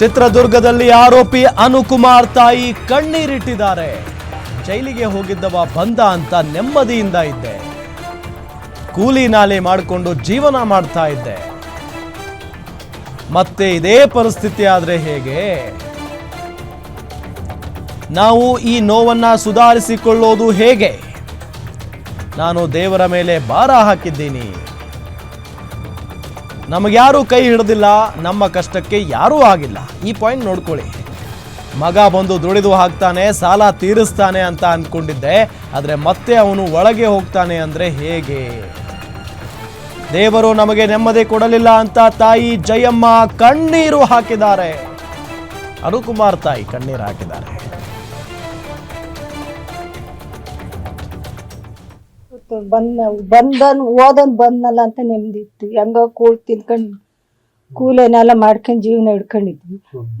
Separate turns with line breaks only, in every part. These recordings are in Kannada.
ಚಿತ್ರದುರ್ಗದಲ್ಲಿ ಆರೋಪಿ ಅನುಕುಮಾರ್ ತಾಯಿ ಕಣ್ಣೀರಿಟ್ಟಿದ್ದಾರೆ. ಜೈಲಿಗೆ ಹೋಗಿದ್ದವ ಬಂದ ಅಂತ ನೆಮ್ಮದಿಯಿಂದ ಇದ್ದೆ. ಕೂಲಿ ನಾಲೆ ಮಾಡಿಕೊಂಡು ಜೀವನ ಮಾಡ್ತಾ ಇದ್ದೆ. ಮತ್ತೆ ಇದೇ ಪರಿಸ್ಥಿತಿ ಆದ್ರೆ ಹೇಗೆ? ನಾವು ಈ ನೋವನ್ನ ಸುಧಾರಿಸಿಕೊಳ್ಳೋದು ಹೇಗೆ? ನಾನು ದೇವರ ಮೇಲೆ ಭಾರ ಹಾಕಿದ್ದೀನಿ. ನಮಗ್ಯಾರೂ ಕೈ ಹಿಡಿದಿಲ್ಲ, ನಮ್ಮ ಕಷ್ಟಕ್ಕೆ ಯಾರೂ ಆಗಿಲ್ಲ. ಈ ಪಾಯಿಂಟ್ ನೋಡ್ಕೊಳ್ಳಿ. ಮಗ ಬಂದು ದುಡಿದು ಹಾಕ್ತಾನೆ, ಸಾಲ ತೀರಿಸ್ತಾನೆ ಅಂತ ಅಂದ್ಕೊಂಡಿದ್ದೆ ಆದರೆ ಮತ್ತೆ ಅವನು ಒಳಗೆ ಹೋಗ್ತಾನೆ ಅಂದ್ರೆ ಹೇಗೆ? ದೇವರು ನಮಗೆ ನೆಮ್ಮದಿ ಕೊಡಲಿಲ್ಲ ಅಂತ ತಾಯಿ ಜಯಮ್ಮ ಕಣ್ಣೀರು ಹಾಕಿದ್ದಾರೆ. ಅನುಕುಮಾರ್ ತಾಯಿ ಕಣ್ಣೀರು ಹಾಕಿದ್ದಾರೆ.
ಇವತ್ತು ಬಂದ ಬಂದನ್ ಓದನ್ ಬಂದ್ನಲ್ಲ ಅಂತ ನೆಮ್ಮದಿ ಇತ್ತು ಹೆಂಗ ಕೂಳ್ ತಿನ್ಕೊಂಡ್ ಕೂಲೇನೆಲ್ಲ ಮಾಡ್ಕೊಂಡ್ ಜೀವನ ಹಿಡ್ಕೊಂಡಿದ್ವಿ.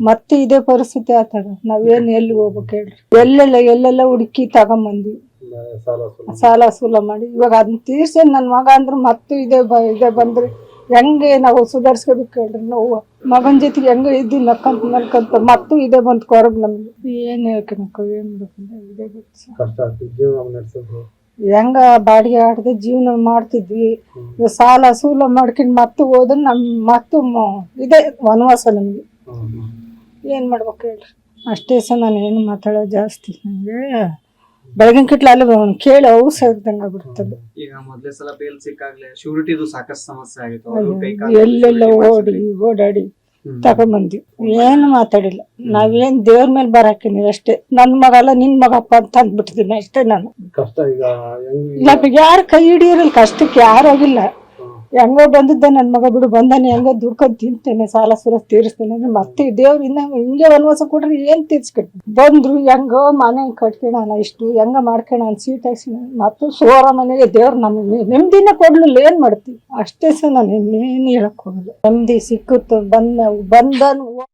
ಮತ್ತೆ ಇದೇ ಪರಿಸ್ಥಿತಿ ಆತದ. ನಾವೇನ್ ಎಲ್ಲಿ ಹೋಗ್ಬೇಕು ಹೇಳ್ರಿ? ಎಲ್ಲೆಲ್ಲ ಎಲ್ಲೆಲ್ಲ ಹುಡುಕಿ ತಗೊಂಬಂದ್ವಿ. ಸಾಲ ಸೂಲ ಮಾಡಿ. ಇವಾಗ ಅದನ್ನ ತೀರ್ಸಿ ನನ್ನ ಮಗ ಅಂದ್ರೆ ಮತ್ತೆ ಇದೇ ಬ ಇದೇ ಬಂದ್ರೆ ಹೆಂಗೆ ನಾವು ಸುಧಾರಿಸ್ಕೋಬೇಕು ಹೇಳ್ರಿ? ನಾವು ಮಗನ ಜೊತೆಗೆ ಹೆಂಗೆ ಇದ್ದು ನಕ್ಕಂತ ನಕ್ಕಂತ ಮತ್ತು ಇದೇ ಬಂತು ಕೊರಗ್ ನಮ್ಗೆ. ಏನ್ ಹೇಳ್ಕೊಬೇಕು ಏನು ಮಾಡ್ಬೇಕು ಇದೇ ಗೊತ್ತು. ಹೆಂಗ ಬಾಡಿಗೆ ಆಡದೆ ಜೀವನ ಮಾಡ್ತಿದ್ವಿ. ಸಾಲ ಸೂಲ ಮಾಡ್ಕೊಂಡು ಮತ್ತೆ ಹೋದ್ರೆ ನಮ್ ಮತ್ತು ಇದೆ ವನವಾಸ ನಮ್ಗೆ ಏನ್ ಮಾಡ್ಬೇಕು ಹೇಳ್ರಿ? ಅಷ್ಟೇ ಸಹ ನಾನು ಏನು ಮಾತಾಡೋ ಜಾಸ್ತಿ ನನಗೆ ಬೆಳಗಿನ ಕಿಟ್ಲ ಅಲ್ಲಿ ಅವ್ನು ಕೇಳಿ ಅವು ಸೇರಿದಂಗೆ ಆಗ್ಬಿಡ್ತದೆ.
ಈಗ ಮೊದಲೇ ಸಲ ಬೇಲ್ ಸಿಕ್ಕಾಗ್ಲೇ ಶೂರಿಟಿದು ಸಾಕಷ್ಟು ಸಮಸ್ಯೆ ಆಗಿತ್ತು.
ಎಲ್ಲೆಲ್ಲ ಓಡಿ ಓಡಾಡಿ. ತಗೊಂಬಂದ್ವಿ. ಏನು ಮಾತಾಡಿಲ್ಲ. ನಾವೇನ್ ದೇವ್ರ ಮೇಲೆ ಬರಾಕಿನಿ ಅಷ್ಟೇ. ನನ್ ಮಗಲ್ಲ ನಿನ್ ಮಗಪ್ಪ ಅಂತ ಅಂದ್ಬಿಟ್ಟಿದ್ದೀನಿ ಅಷ್ಟೇ ನಾನು.
ಕಷ್ಟ ಈಗ ಹೆಂಗ್
ನಮಗೆ ಯಾರು ಕೈ ಹಿಡಿಯೋರಿಲ್ಲ ಕಷ್ಟಕ್ಕೆ ಯಾರು ಹೋಗಿಲ್ಲ ಹೆಂಗೋ ಬಂದಿದ್ದೆ ನನ್ ಮಗ ಬಿಡು ಬಂದಾನೆ ಹೆಂಗೋ ದುಡ್ಕೊಂಡ್ ತಿಂತೇನೆ ಸಾಲ ಸುರ ತೀರಿಸ್ತೇನೆ ಅಂದ್ರೆ ಮತ್ತೆ ದೇವ್ರು ಇನ್ನ ಹಿಂಗೆ ವನವಾಸ ಕೊಡ್ರಿ ಏನ್ ತೀರ್ಸ್ಕೊಟ್ಟು ಬಂದ್ರು ಹೆಂಗೋ ಮನೆ ಕಟ್ಕೊಳಣ ಇಷ್ಟು ಹೆಂಗ ಮಾಡ್ಕೊಳ ಸೀಟ್ ಹಾಕ್ಸಿ ಮತ್ತು ಸೋರ ಮನೆಗೆ ದೇವ್ರು ನಮ್ಗೆ ನೆಮ್ಮದಿನ ಕೊಡ್ಲಿಲ್ಲ ಏನ್ ಮಾಡ್ತಿ ಅಷ್ಟೇ ಸಹ ನಾನು ಇನ್ನೇನು ಹೇಳಕ್ ಹೋಗಲ್ಲ. ನೆಮ್ಮದಿ ಸಿಕ್ಕುತ್ತ ಬಂದ ಬಂದನು